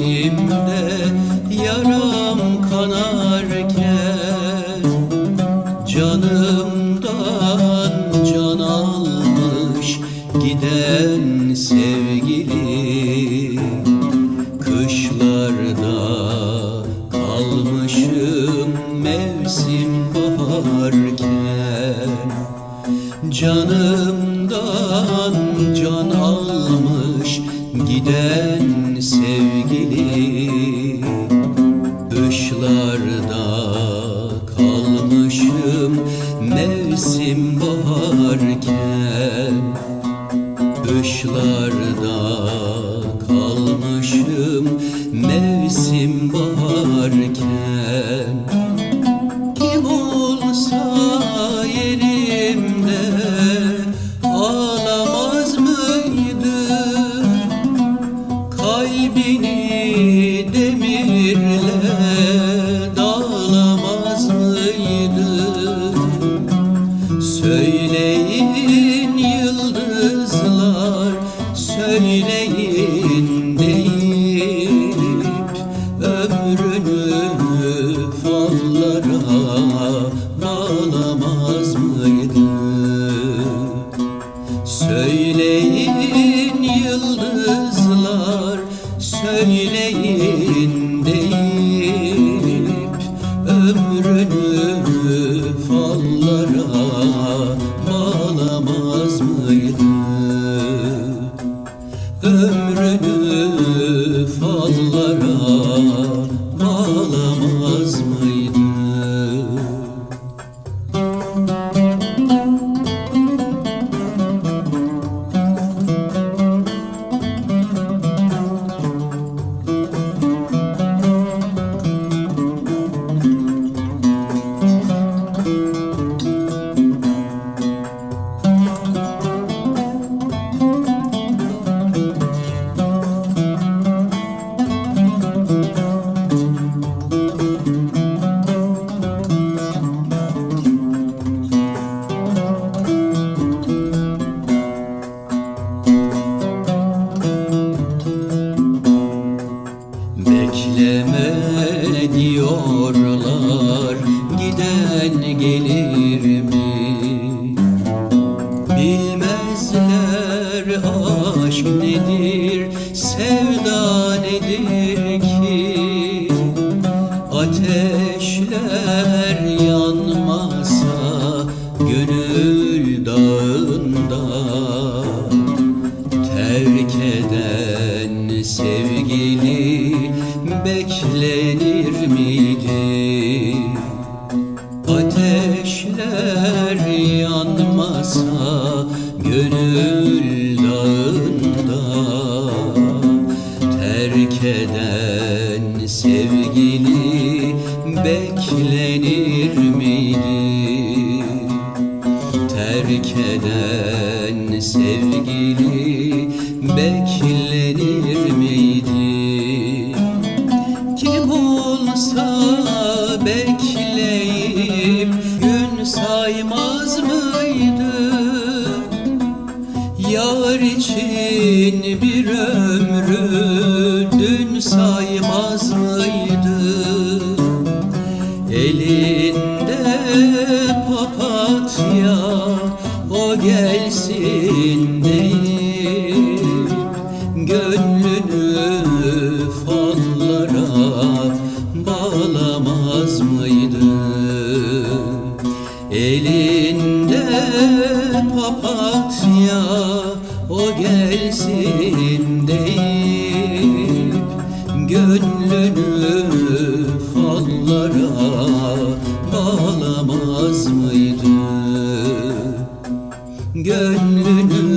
yüreğimde yaram kanarken Canımdan can almış giden sevgili Kışlarda kalmışım mevsim baharken Canımdan can almış giden sevgili Kışlarda kalmışım mevsim baharken. Kim olsa yerimde ağlamaz mıydı? Kalbini demirle söyleyin Ömrünü fallara giden gelir mi? Bilmezler aşk nedir, sevda Terk eden sevgili beklenir miydi? terk eden sevgili beklenir saymaz mıydı? Elinde papatya o gelsin deyip Gönlünü fallara bağlamaz mıydı? Elinde papatya o gelsin Gönlünü fallara bağlamaz mıydı? Gönlünü